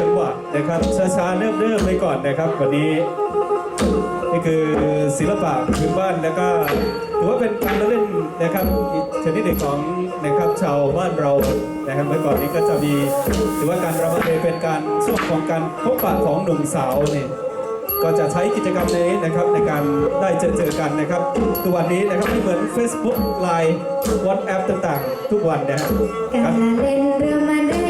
จังหวะนะครับช้าๆเริ่มๆไปก่อนนะครับ วันนี้นี่คือศิลปะพื้นบ้านแล้วก็ถือว่าเป็นการเล่นนะครับชนิดหนึ่งของนะครับชาวบ้านเรานะครับเมื่อก่อนนี้ก็จะมีถือว่าการระเางเป็นการช่วงของการพบปะของหนุ่มสาวเนี่ยก็จะใช้กิจกรรมนี้นะครับในการได้เจอเจอกันนะครับทุกวันนี้นะครับไม่เหมือน Facebook Line WhatsApp ต่างๆ ทุกวันนะครับการเล่นเรืมา